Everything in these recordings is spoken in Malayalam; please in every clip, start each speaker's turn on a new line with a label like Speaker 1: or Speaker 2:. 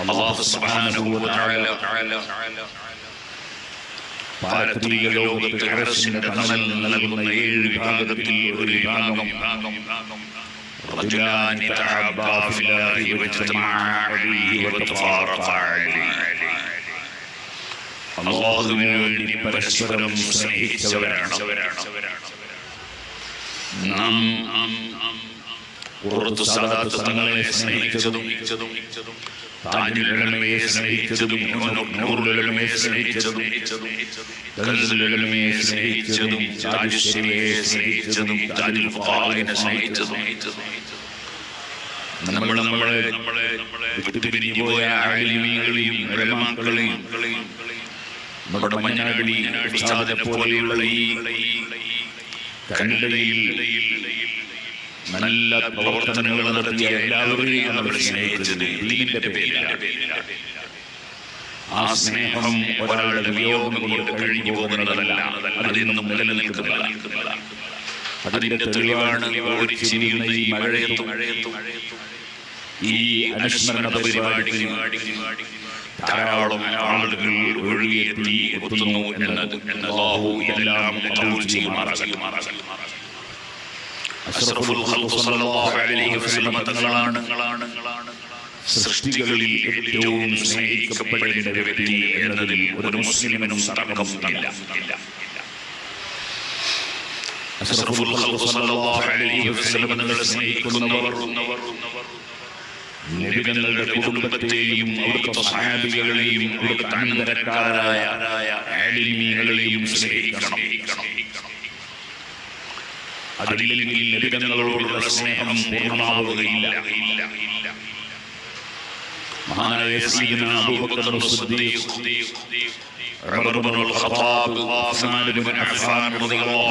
Speaker 1: അള്ളാഹു പാരത്രീക ലോകത്തെ അറസിന്റെ തണൽ നൽകുന്ന ഏഴ് വിഭാഗത്തിൽ ഒരു വിഭാഗം. رجلان تحابا في الله واجتمعا عليه وتفارقا عليه അള്ളാഹുവിന് വേണ്ടി പരസ്പരം സ്നേഹിച്ചവരാണ്. നാം പുറത്തു സാധാരണ തങ്ങളെ സ്നേഹിച്ചതും താജുലമയെ നമ്മളെ നമ്മുടെ മഞ്ഞാടി പോലെയുള്ള ഈ കണ്ണടയിൽ നല്ല പ്രവർത്തനങ്ങൾ നടത്തിയ എല്ലാവരെയും അവർ സ്നേഹിച്ചത് ദീനിന്റെ പേരിലാണ് ആ സ്നേഹം ഒരാളുടെ വിയോഗം കൊണ്ട് കഴിഞ്ഞു പോകുന്നതല്ല അതിന്നും നിലനിൽക്കുന്നതാണ് അതിന്റെ തെളിവാണ് ഈ മഴയത്തും. ഈ അനുസ്മരണ പരിപാടി ധാരാളം ആളുകൾ ഒഴുകിയെത്തി എത്തുന്നു എന്നത് എല്ലാവും എല്ലാം ചെയ്യുമാറാകട്ടെ. അലൈഹി തങ്ങളാണ്. സൃഷ്ടികളിൽ ഏറ്റവും സ്നേഹിക്കപ്പെടേണ്ട വ്യക്തി എന്നതിൽ ഒരു മുസ്ലിമിനും തർക്കം ഇല്ല. അലൈഹി കുടുംബത്തെയും സ്നേഹിക്കണം. അതില്ലെങ്കിൽ നബിതങ്ങളോടുള്ള സ്നേഹം പൂർണമാവുകയില്ല. മഹാനായ സീന അബൂബക്കർ സിദ്ദീഖ് عمر بن الخطاب عثمان بن عفان رضي الله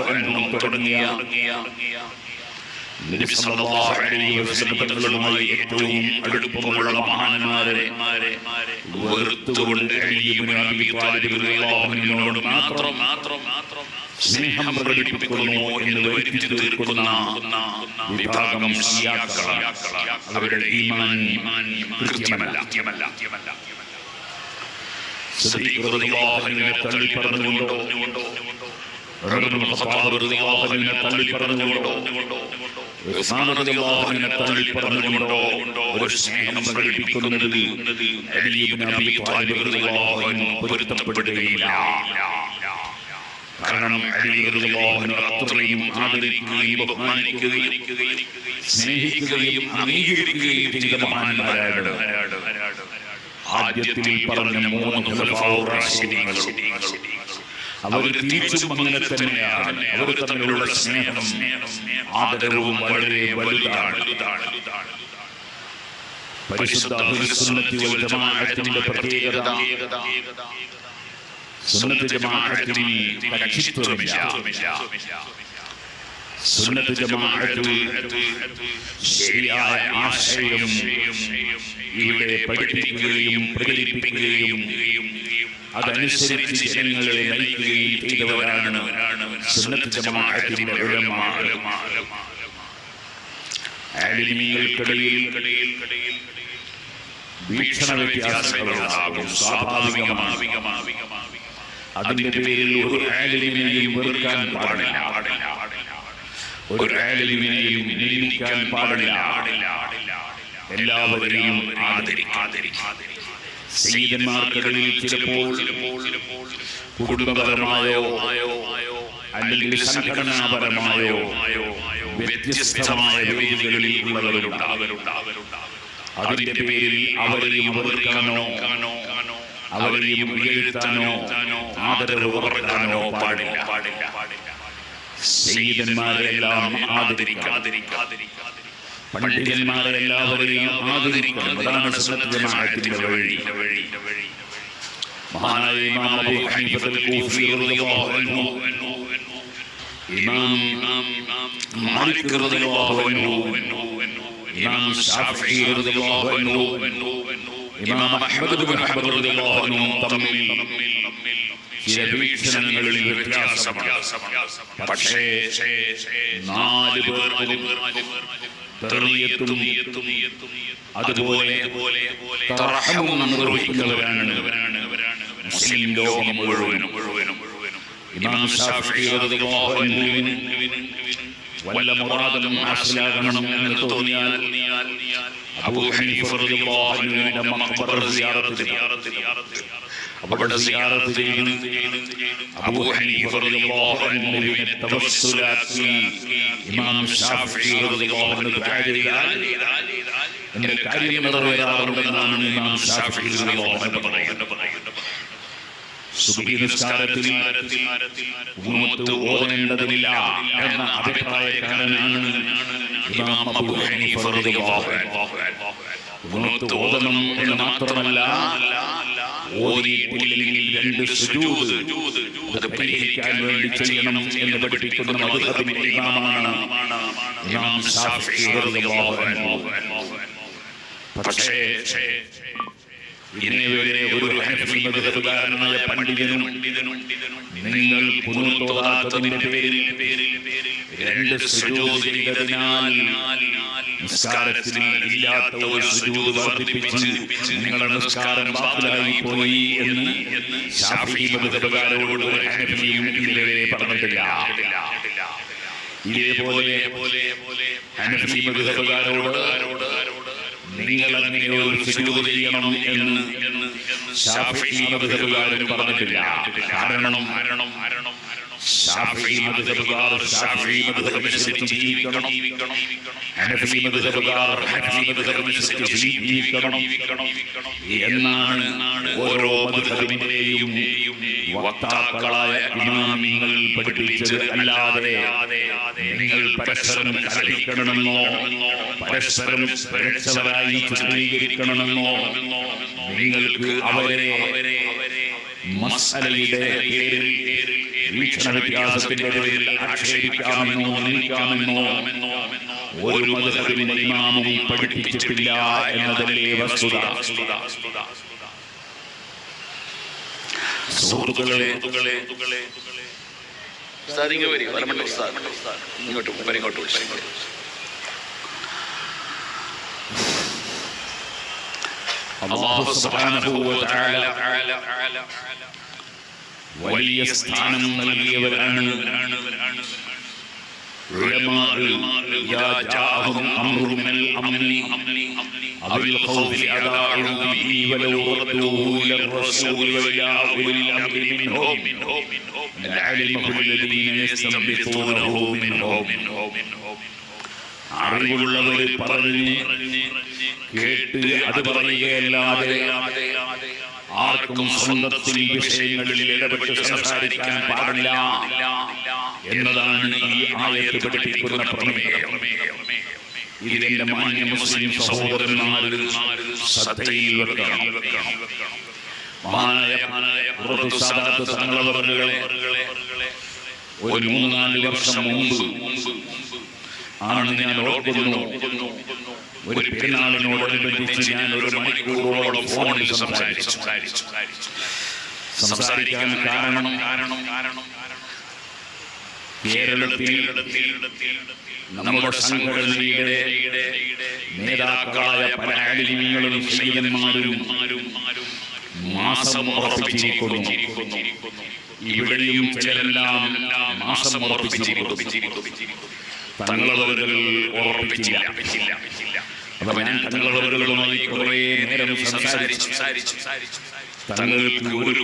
Speaker 1: നബി സല്ലല്ലാഹു അലൈഹി വസല്ലം തങ്ങളുമായി ഏറ്റവും അടുപ്പമുള്ള മഹാന്മാരെ വെറുത്തുകൊണ്ട് അലി ഇബ്നു മാത്രം സ്നേഹം പ്രകടിപ്പിക്കുന്നു എന്ന് വരുത്തി തീർക്കുന്ന വിഭാഗം സിയാക്കളാണ് അവരുടെ ഈമാൻ കൃത്യമല്ല. കൃത്യമല്ല സദീഖ് റളിയല്ലാഹു അൻഹുവിനെ തള്ളി പറഞ്ഞുകൊണ്ടോ ഒരു സ്നേഹം പ്രകടിപ്പിക്കുന്നതിൽ പൊരുത്തപ്പെടുകയില്ല. കാരണം അത്രയും ആദരിക്കുകയും ബഹുമാനിക്കുകയും സ്നേഹിക്കുകയും അംഗീകരിക്കുകയും ചെയ്ത മഹാന്മാരാണ്. ആദ്യത്തിൽ പറഞ്ഞ മൂന്ന് അവർ തിരിച്ചും അങ്ങനെ തന്നെയാണ്. അവർ തമ്മിലുള്ള സ്നേഹം. ആദരവും വളരെ വലുതാണ്. ജമാഅത്തിന്റെ സുന്നത്ത് സുന്നത്ത് ശരിയായ ആശയം ഇവിടെ പഠിപ്പിക്കുകയും പ്രചരിപ്പിക്കുകയും അതനുസരിച്ച് ജനങ്ങളെ നയിക്കുകയും ചെയ്തവരാണ് ജമാഅത്തിന്റെ അതിന്റെ പേരിൽ ഒരു ആലിമിനെയും വെറുക്കാൻ പാടില്ല. ഒരു ആലിമിനെയും നിയമിക്കാൻ പാടില്ല. എല്ലാവരെയും ആദരിക്കും. സയ്യിദന്മാർക്കിടയിൽ ചിലപ്പോൾ കുടുംബപരമായോ അല്ലെങ്കിൽ സംഘടനാപരമായോ വ്യത്യസ്തമായ വേദികളിൽ ഉള്ളവരുണ്ടാവരുണ്ടാവരുണ്ടാവരുണ്ടാവും അതിന്റെ പേരിൽ അവരെയും വെറുക്കാനോ അവരെയും വീഴ്ത്താനോ ആദരവ് പറക്കാനോ പാടില്ല പാടില്ല പാടില്ല സീതന്മാരെല്ലാം ആദരിക്കാതിരിക്കാതിരിക്കാം പണ്ഡിതന്മാരെ എല്ലാവരെയും ആദരിക്കണം. അതാണ് സത്യജമാഅത്തിന്റെ വഴി. മഹാനായ ഇമാം അബൂ ഹനീഫത്തുൽ കൂഫി റളിയല്ലാഹു അൻഹു. ഇമാം മാലിക് അൻഹു. ഇമാം ഷാഫിഈ റളിയല്ലാഹു അൻഹു. ഇമാം അഹ്മദ് ഇബ്നു ഹംബൽ റളിയല്ലാഹു അൻഹു തമ്മിൽ ചില വ്യത്യാസമാണ്. പക്ഷേ നാല് പേർ തെറിയത്തും അതുപോലെ നിർവഹിക്കുന്നവരാണ് മുസ്ലിം ലോകം മുഴുവനും. ഇമാം ഷാഫിഈ റളിയല്ലാഹു അൻഹുവിന് വല്ല മുറാദും ഹാസിലാകണം എന്ന് അബൂ ഹനീഫ റളിയല്ലാഹു അൻഹുവിന്റെ മഖ്ബറ സിയാറത്ത് അവിടെ സിയാറത്ത് അബൂ ഹനീഫ റളിയല്ലാഹു അൻഹുവിനെ തവസ്സുലാക്കി. ഇമാം ഷാഫിഈ റളിയല്ലാഹു അൻഹു ദുആ ചെയ്താൽ എന്റെ കാര്യം നിറവേറാറുണ്ടെന്നാണ് ഇമാം ഷാഫിഈ റളിയല്ലാഹു അൻഹു പറയുന്നത്. സുബഹി നിസ്കാരത്തിൽ ഉമ്മത്ത് ഓതേണ്ടതില്ല എന്ന അഭിപ്രായക്കാരനാണ് ഇമാം അബൂ ഹനീഫ റളിയല്ലാഹു അൻഹു. ഉമ്മത്ത് ഓതണം എന്ന് മാത്രമല്ല ഓതിയിട്ടില്ലെങ്കിൽ രണ്ട് സുജൂദ് അത് പരിഹരിക്കാൻ വേണ്ടി ചെയ്യണം എന്ന് പഠിപ്പിക്കുന്ന മദ്ഹബിന്റെ ഇമാം പക്ഷേ ഒരു ഹനഫി മദ്ഹബുകാരനായ പണ്ഡിതനും നിങ്ങൾ പേരിൽ രണ്ട് സുജൂദ് ചെയ്തതിനാൽ നിസ്കാരത്തിൽ ഇല്ലാത്ത ഒരു സുജൂദ് വർദ്ധിപ്പിച്ച് നിങ്ങളുടെ നിസ്കാരം ബാത്തിലായി പോയി എന്ന് ഷാഫി ഒരു ഹനഫിയും ഇതുവരെ പറഞ്ഞിട്ടില്ല. ഇതേപോലെ ഹനഫി മദ്ഹബുകാരോട് നിങ്ങൾ അങ്ങനെ ഒരു സുജൂദ് ചെയ്യണം എന്ന് ഷാഫി മദ്ഹബുകാരൻ പറഞ്ഞിട്ടില്ല. കാരണം ഷാഫി മദ്ഹബനുസരിച്ച് ജീവിക്കണം. എന്നാണ് ഓരോ മദ്ഹബിന്റെയും വക്താക്കളായ ഇമാമിങ്ങൾ പഠിപ്പിച്ചത്. അല്ലാതെ നിങ്ങൾ പരസ്പരം കലഹിക്കണമെന്നോ പരസ്പരം പരസ്പരായി ചിത്രീകരിക്കണമെന്നോ നിങ്ങൾക്ക് അവരെ മസലയുടെ പേരിൽ വീക്ഷണ വ്യത്യാസത്തിന്റെ പേരിൽ ആക്ഷേപിക്കാമെന്നോ നിന്ദിക്കാമെന്നോ ഒരു മതത്തിന്റെ പഠിപ്പിച്ചിട്ടില്ല എന്നതല്ലേ വസ്തുത. സുഹൃത്തുക്കളെ
Speaker 2: ഇങ്ങോട്ട്.
Speaker 1: അല്ലാഹു സുബ്ഹാനഹു വ തആല വലിയ സ്ഥാനം നൽകിയവരാണ് അറിവുള്ളവര് പറഞ്ഞ് കേട്ട് അത് പറയുകയല്ലാതെ ആർക്കും സ്വന്തത്തിൽ വിഷയങ്ങളിൽ ഇടപെട്ട് സംസാരിക്കാൻ പാടില്ല എന്നതാണ് ഈ ആയത്ത് പഠിപ്പിക്കുന്ന പ്രമേയം. ഇതിന്റെ മാന്യ മുസ്ലിം സഹോദരന്മാർ ശ്രദ്ധയിൽ വെക്കണം. ഒരു മൂന്നാൽ വർഷം മുമ്പ് ആണ് ഞാൻ ഓർക്കുന്നു. ഒരു പെരുന്നാളിനോടനുബന്ധിച്ച് ഞാൻ ഒരു മണിക്കൂറോളം ഫോണിൽ സംസാരിച്ചു. സംസാരിക്കാൻ കാരണം കേരളത്തിൽ നമ്മുടെ സംഘടനയുടെ നേതാക്കളായ പല ആലിന്യങ്ങളും സയ്യിദന്മാരും മാസം ഉറപ്പിച്ചിരിക്കുന്നു. ഇവിടെയും ചിലരെല്ലാം മാസം ഉറപ്പിച്ചിരിക്കുന്നു. തങ്ങളവറുകൾ ഉറപ്പിച്ചില്ല. കുറേ നേരം സംസാരിച്ചു. തങ്ങൾക്ക് ഒരു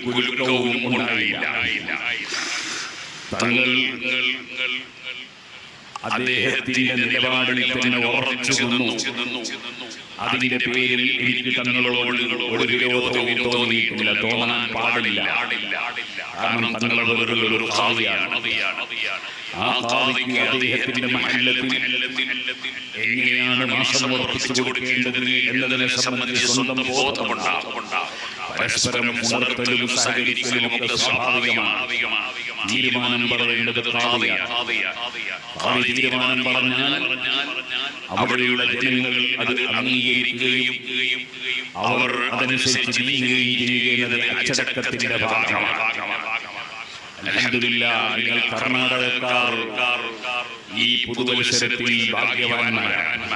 Speaker 1: അദ്ദേഹത്തിന്റെ നിലപാടിൽ തന്നെ ഉറച്ചു നിന്നു. അതിന്റെ പേരിൽ എനിക്ക് തങ്ങളോട് ഒരു വിരോധവും തോന്നിയിട്ടില്ല തോന്നാൻ പാടില്ല. കാരണം തങ്ങളവറുകൾ ഒരു കാവിയാണ് ആ കാവിക്ക് അദ്ദേഹത്തിന്റെ മഹല്ലത്തിൽ എങ്ങനെയാണ് മാസം ഉറപ്പിച്ചു കൊടുക്കേണ്ടത് എന്നതിനെ സംബന്ധിച്ച് സ്വന്തം ബോധമുണ്ടാകും. പരസ്പരം ഉണർത്തലും സഹകരിക്കലും ഒക്കെ സ്വാഭാവികമാണ്. തീരുമാനം പറയേണ്ടത് കാവിയാണ് കാവി തീരുമാനം പറഞ്ഞാൽ അവിടെയുള്ള ജനങ്ങൾ അത് അംഗീകരിക്കുകയും അവർ അതനുസരിച്ച് നീങ്ങുകയും അച്ചടക്കത്തിന്റെ ഭാഗമാണ്. നിങ്ങൾ കർണാടകക്കാർ ഈ പുതുവത്സരത്തിൽ ഭാഗ്യവാന്മാരാണ്.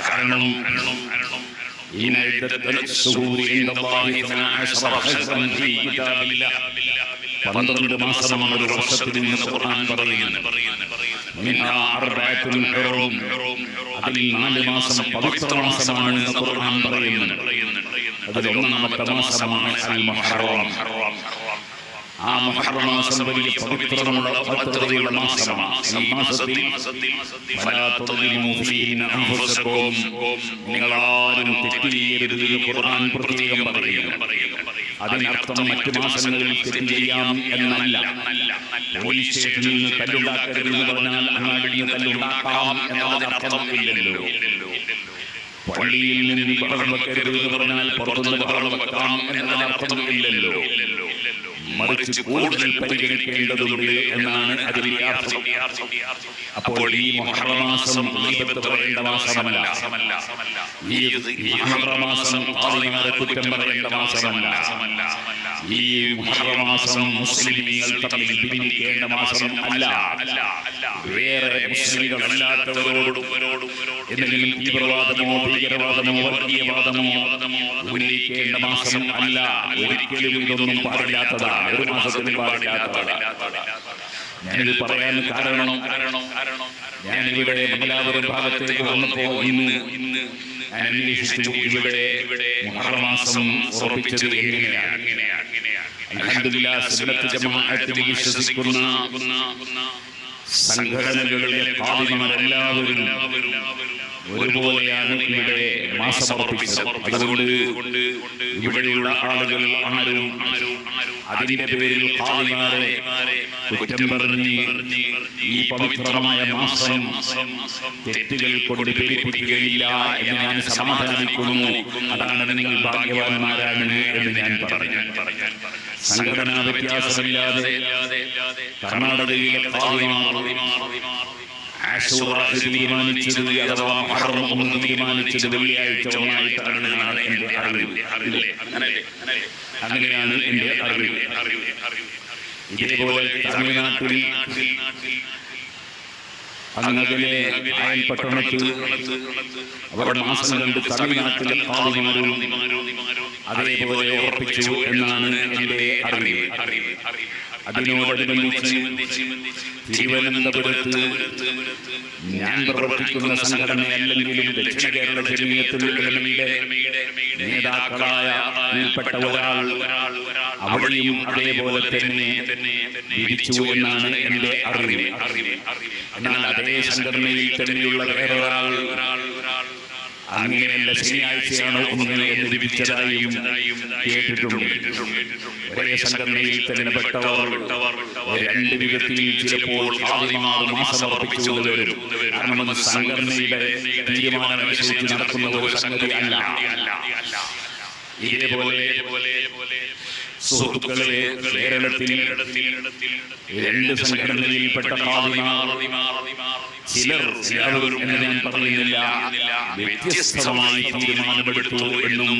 Speaker 1: കാരണം إن عدة الشهور عند الله اثنا عشر شهرا في كتاب الله പന്ത്രണ്ട് മാസമാണ് ഒരു വർഷത്തിൽ നിന്ന് ഖുർആൻ പറയുന്നത് മിൻഹാ അർബഅത്തുൻ ഹുറൂം. അതിൽ നാല് മാസം പവിത്ര മാസമാണ് എന്ന് ഖുർആൻ പറയുന്നത് അതിൽ ഒന്നാമത്തെ മാസമാണ് അൽ മുഹറം ആ മുഹറം മാസം വലിയ പവിത്രമുള്ള പവിത്രതയുള്ള മാസമാണ്. ഈ മാസത്തിൽ. നിങ്ങളാരും തെറ്റ് ചെയ്യരുത് ഖുർആൻ പ്രത്യേകം പറയുന്നു. അതിനർത്ഥം മറ്റു മാസങ്ങളിൽ തെറ്റ് ചെയ്യാം എന്നല്ല. പോലീസ് സ്റ്റേഷനിൽ നിന്ന് തല്ലുണ്ടാക്കരുത് എന്ന് പറഞ്ഞാൽ അങ്ങാടിയിൽ നിന്ന് തല്ലുണ്ടാക്കാം എന്നതിനർത്ഥം ഇല്ലല്ലോ. പള്ളിയിൽ നിന്ന് ബഹളം വെക്കരുത് പറഞ്ഞാൽ പുറത്തുനിന്ന് ബഹളം വെക്കാം എന്നതിനർത്ഥം ഇല്ലല്ലോ. മറിച്ച് കൂടുതൽ പരിഗണിക്കേണ്ടതുണ്ട് എന്നാണ് അതിൽ അപ്പോൾ ഈ മഹറമാസം പറയേണ്ട മാസമല്ല? ഈ മുഹറമാസം ആളുകളെ കുറ്റം പറയേണ്ട മാസമല്ല. ഈ മുഹറമാസം മുസ്ലിമീങ്ങൾ തമ്മിൽ പിരിക്കേണ്ട മാസം അല്ല. വേറെ മുസ്ലിങ്ങളല്ലാത്തവരോടും എന്തെങ്കിലും തീവ്രവാദമോ ഭീകരവാദമോ വർഗീയവാദമോ ഉന്നയിക്കേണ്ട മാസം അല്ല. ഒരിക്കലും ഇതൊന്നും പാടില്ലാത്തതാണ്. ഒരു മാസത്തിലും പാടില്ലാത്തതാണ്. ഞാനിത് പറയാൻ കാരണം ഞാനിവിടെ മംഗലാപുരം ഭാഗത്തേക്ക് വന്നപ്പോ ഇന്ന് ഞാൻ അന്വേഷിച്ചു ഇവിടെ മുഹറമാസം ഉറപ്പിച്ചത് എങ്ങനെയാണ്? വിശ്വസിക്കുന്ന സംഘടനകളിലെ കാലിമാരെല്ലാവരും ഒരുപോലെയാണ് ഇവിടെ മാസം ഉറപ്പിച്ചത് അതുകൊണ്ട് ഇവിടെയുള്ള ആളുകൾ ആരും അതിന്റെ പേരിൽ കാലിമാരെ കുറ്റം ഈ പവിത്രമായ മാസം തെറ്റുകൾ കൊണ്ട് പേരിപ്പിക്കുകയില്ല എന്ന് ഞാൻ സമാധാനിക്കുന്നു. അതാണ് നിങ്ങൾ ഭാഗ്യവാന്മാരാണ് എന്ന് ഞാൻ പറഞ്ഞു. സംഘടനാ വ്യത്യാസമില്ലാതെ കർണാടകയിലെ കാളിമാർ തീരുമാനിച്ചത്? അങ്ങനെയാണ് എന്റെ അറിവ്. ഇതേപോലെ തമിഴ്നാട്ടിൽ അങ്ങകലെ അയൽ പട്ടണത്തിൽ അവർ മാസം കണ്ട് തമിഴ്നാട്ടിലെ കാളിമാരും അതേപോലെ ഉറപ്പിച്ചു എന്നാണ് എന്റെ അറിവ്. അതിനോടനുബന്ധിച്ച് തിരുവനന്തപുരത്ത് ഞാൻ പ്രവർത്തിക്കുന്ന സംഘടനയല്ലെങ്കിലും ദക്ഷിണ കേരള നേതാക്കളായ ഉൾപ്പെട്ട ഒരാൾ അവിടെയും അതേപോലെ തന്നെ വിരിച്ചു എന്നാണ് എന്റെ അറിവ്. എന്നാൽ അതേ സംഘടനയിൽ തന്നെയുള്ള വേറൊരാൾ അങ്ങനെയല്ല ശനിയാഴ്ചയാണ് ഒന്ന് എന്ന് വിധിച്ചതായും കേട്ടിട്ടുണ്ട്. ഒരേ സംഘടനയിൽ തന്നെ രണ്ട് വിധത്തിൽ ചിലപ്പോൾ ആദ്യമാർ മാസം ഉറപ്പിച്ചുകൊണ്ട് വരും. കാരണം സംഘടനയുടെ തീരുമാനമനുസരിച്ച് നടക്കുന്ന ഒരു സംഗതി അല്ല ഇതേപോലെ സുഹൃത്തുക്കളെ കേരളത്തിൽ രണ്ട് സംഘടനയിൽപ്പെട്ട ചിലർ എന്ന് ഞാൻ പറയുന്നില്ല വ്യത്യസ്തമായി തീരുമാനമെടുത്തു എന്നും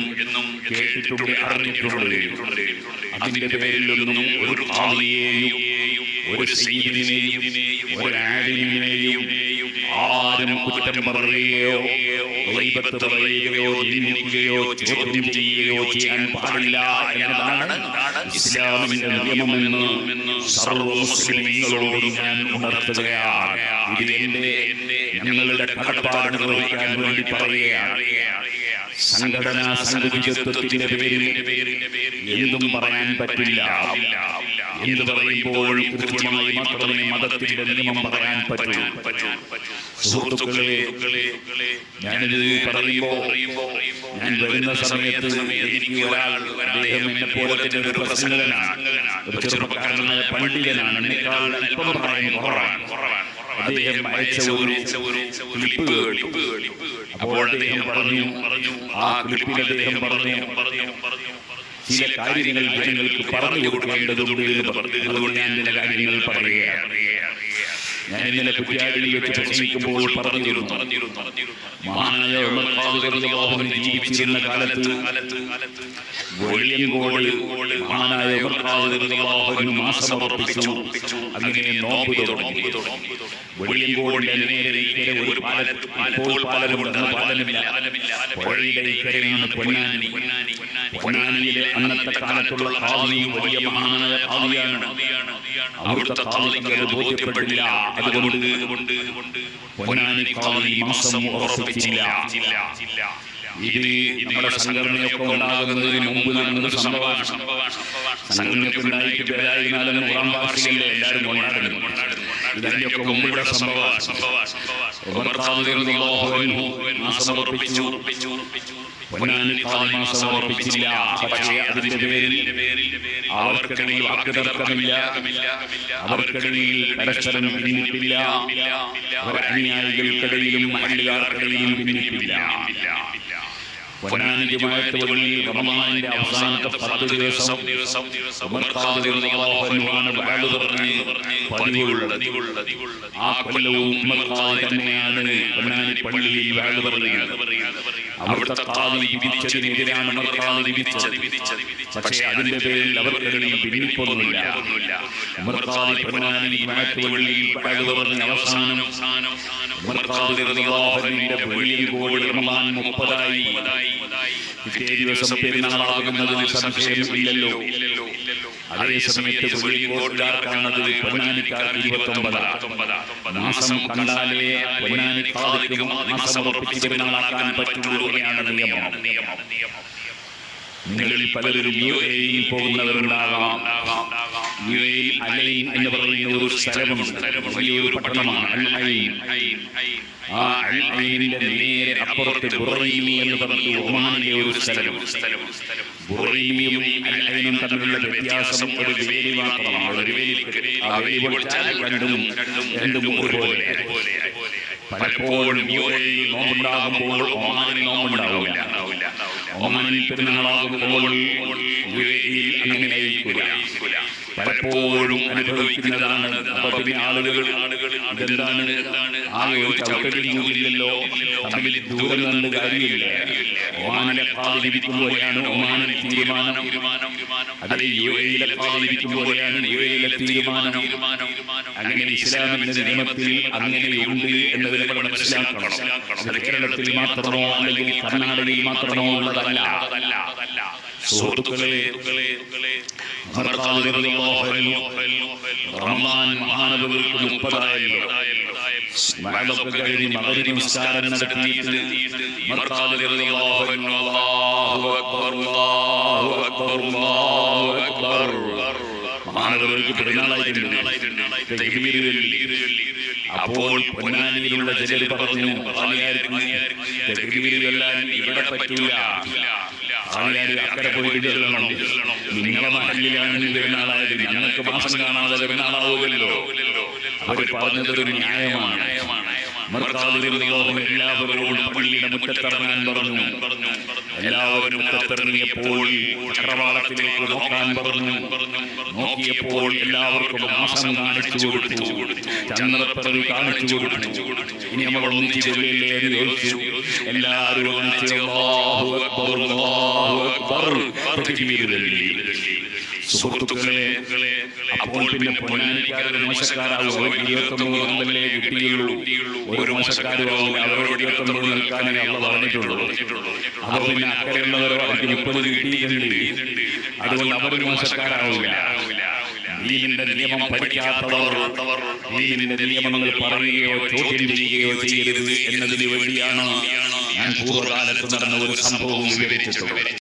Speaker 1: കേട്ടിട്ടുണ്ട് അറിഞ്ഞിട്ടുണ്ട്. അതിന്റെ പേരിലൊന്നും ഒരു ഒരു ഒരു ആലിമിനെയും ആരും കുറ്റം പറയുകയോ പറയുകയോ നിന്ദിക്കുകയോ ചോദ്യം ചെയ്യുകയോ ചെയ്യാൻ പാടില്ല എന്നതാണ് ഇസ്ലാമിന്റെ നിയമമെന്ന് മുസ്ലിങ്ങളോട് ഞാൻ ഉണർത്തുകയാണ്. ഇത് ഞങ്ങളുടെ കടപ്പാട് നിർവഹിക്കാൻ വേണ്ടി പറയുകയാണ്. സംഘടനാ സംഘടിതത്വത്തിന്റെ പേരിൽ എന്തും പറയാൻ പറ്റില്ല. എന്ത് പറയുമ്പോൾ കൃത്യമായി മാത്രമേ മതത്തിന്റെ നിയമം പറയാൻ പറ്റൂ. സുഹൃത്തുക്കളെ ഞാനിത് പറയുമ്പോ ഞാൻ വരുന്ന സമയത്ത് എനിക്ക് ഒരാൾ അദ്ദേഹം എന്നെ പോലെ തന്നെ പണ്ഡിതനാണ്. എന്നെക്കാൾ അല്പം അദ്ദേഹം അയച്ച അപ്പോൾ അദ്ദേഹം പറഞ്ഞു ആ അദ്ദേഹം പറഞ്ഞു ചില കാര്യങ്ങൾ ജനങ്ങൾക്ക് പറഞ്ഞു കൊടുക്കേണ്ടതുണ്ട് അതുകൊണ്ട് ഞാൻ ചില കാര്യങ്ങൾ പറയുകയാണ്. ഞാൻ ഇന്നലെ കുറ്റിയാടിയിൽ വെച്ച് പ്രസംഗിക്കുമ്പോൾ പറഞ്ഞിരുന്നു. മഹാനായ ജീവിച്ചിരുന്ന കാലത്ത് മഹാനായ പാലമുണ്ട്. പാലമില്ല. അന്നത്തെ കാലത്തുള്ള വലിയ മഹാനായ അവിടുത്തെ ഖാദിക്ക് അത് ബോധ്യപ്പെട്ടില്ല അതുകൊണ്ട് പൊന്നാനി ഖാദി മാസം ഉറപ്പിച്ചില്ല. ഇത് നമ്മുടെ സംഘടനയൊക്കെ ഉണ്ടാകുന്നതിന് മുമ്പ് നടന്നൊരു സംഭവമാണ്. സംഘടനയൊക്കെ ഉണ്ടായിട്ട് പേരായിരുന്നാലും നൂറാം വാർഷികല്ലേ എല്ലാവരും കൊണ്ടാടുന്നു ഇതിന്റെയൊക്കെ മുമ്പുള്ള ഖാദി റളിയല്ലാഹു മാസം ഉറപ്പിച്ചു. പൊന്നാനി പക്ഷേ അതിന്റെ പേരിൽ അവർക്കിടയിൽ വാക്കുതർക്കമില്ല അവർക്കിടയിൽ പരസ്പരം ഭിന്നിപ്പില്ല അവരനുയായികൾക്കിടയിലും മഹല്ലുകാർക്കിടയിലും ഭിന്നിപ്പില്ല പൊന്നാനി ജമാഅത്ത് വഴിയിൽ റമദാനിന്റെ അവസാനത്തെ പത്ത് ദിവസം ആ കൊല്ലവും തന്നെയാണ് പള്ളിയിൽ വഅദ് പറഞ്ഞത് അവിടുത്തെ ഖാദി വിധിച്ചതിനെതിരാണ് ഖാദി വിധിച്ചത്. പക്ഷേ അതിന്റെ പേരിൽ അവർക്കിടയിൽ ഭിന്നിപ്പൊന്നുമില്ല. പൊന്നാനി ജമാഅത്ത് വഴിയിൽ വഅദ് അവസാനം വെളിയിൽ കോടി റമദാൻ മുപ്പതായി. പിറ്റേ ദിവസം പെരുന്നാളാകുന്നതിൽ സംശയമില്ലല്ലോ. അതേ സമയത്ത് പൊന്നാനിക്കാർക്ക് ഇരുപത്തൊമ്പത്. മാസം കണ്ടാലേ പൊന്നാനിക്കാർക്ക് മാസം ഉറപ്പിച്ച് പെരുന്നാളാക്കാൻ പറ്റുള്ളൂ എന്നാണ് നിയമം. നിങ്ങളിൽ പലരും യു എയിൽ പോകുന്നവരുണ്ടാകാം. യു എയിൽ എന്ന് പറയുന്ന ഒരു സ്ഥലമുണ്ട്. വലിയൊരു പട്ടണമാണ് ആ അപ്പുറത്ത് എന്ന് പറഞ്ഞ ഒരു സ്ഥലം തമ്മിലുള്ള വ്യത്യാസം ഒരു വേലി മാത്രമാണ്. ഒരു പലപ്പോഴും യു എയിൽ നോമ്പുണ്ടാകുമ്പോൾ ഒമാനിൽ നോമ്പുണ്ടാവില്ല. ഒമാനിൽ പെരുന്നാളാകുമ്പോൾ അങ്ങനെ പലപ്പോഴും അനുഭവിക്കുന്നതാണ്. ആളുകൾ ഇതെന്താണ്? ആകെ ഒരു കൂടില്ലല്ലോ തമ്മിൽ ദൂരം കാര്യമില്ല. ഒമാനിലെ കാതിരിക്കുമ്പോഴാണ് ഒമാനിൽ തീരുമാനം. അതെ യുഎയിലെ കാതിരിക്കുമ്പോഴാണ് യുഎയിലെ തീരുമാനം. അങ്ങനെ ഇസ്ലാമിന്റെ നിയമത്തിൽ അങ്ങനെയുണ്ട് എന്നതിനെ നമ്മൾ മനസ്സിലാക്കണം. അത് കേരളത്തിൽ മാത്രമോ അല്ലെങ്കിൽ കർണാടകയിൽ മാത്രമോ ഉള്ളതല്ല. സുഹൃത്തുക്കളെ ഉമർ ഖാദി റളിയല്ലാഹു അൻഹു റമദാൻ മഹാനവർക്ക് മുപ്പതായല്ലോ. വഅദൊക്കെ കഴിഞ്ഞ് മഗ്രിബ് നിസ്കാരം നടത്തിയിട്ട് മഹാനവർക്ക് പെരുന്നാളായിട്ടുണ്ട്. അപ്പോൾ പൊന്നാനിയിലുള്ള ചിലർ പറഞ്ഞു ഇവിടെ പറ്റൂല. അക്കരെ പോയിട്ട് ചൊല്ലണം. നിങ്ങളെ മഹലിലാണ് പെരുന്നാളായത് ഞങ്ങൾക്ക് മാസം കാണാതെ അവർ പറഞ്ഞത് ഒരു ന്യായമാണ്. മർക്കാതിരുന്നോഹം എല്ലാവരോടും പള്ളിയുടെ മുറ്റത്തിറങ്ങാൻ പറഞ്ഞു. എല്ലാവരും മുറ്റത്തിറങ്ങിയപ്പോൾ ചക്രവാളത്തിലേക്ക് നോക്കാൻ പറഞ്ഞു. നോക്കിയപ്പോൾ എല്ലാവർക്കും മാസം കാണിച്ചു കൊടുത്തു. ചന്ദ്രപ്പറവി കാണിച്ചു കൊടുത്തു. ഇനി നമ്മൾ ഒന്നിച്ച് ചൊല്ലില്ലേ എന്ന് എല്ലാവരും അല്ലാഹു അക്ബർ അല്ലാഹു അക്ബർ. ചൊല്ലി. സുഹൃത്തുക്കളെ അപ്പോൾ പിന്നെ ഇരുപത്തൊമ്പത് കിട്ടിയുള്ളൂ. ഒരു മോശക്കാരും ആവും അവരോട് ഇരുപത്തൊമ്പത് നിൽക്കാനേ അവൾ പറഞ്ഞിട്ടുള്ളൂ. അപ്പൊ പിന്നെ അക്കരെയുള്ളവരോ അവർക്ക് മുപ്പത് കിട്ടിയിട്ടുണ്ട്. അതുകൊണ്ട് അവരൊരു മോശക്കാരാവില്ല. ദീനിന്റെ നിയമം പഠിക്കാത്തവർ ദീനിന്റെ നിയമങ്ങൾ പറയുകയോ ചോദ്യം ചെയ്യുകയോ ചെയ്യരുത് എന്നതിന് വേണ്ടിയാണ് ഞാൻ പൂർവകാലത്ത് നടന്ന ഒരു സംഭവം വിവരിച്ചിട്ടുള്ളത്.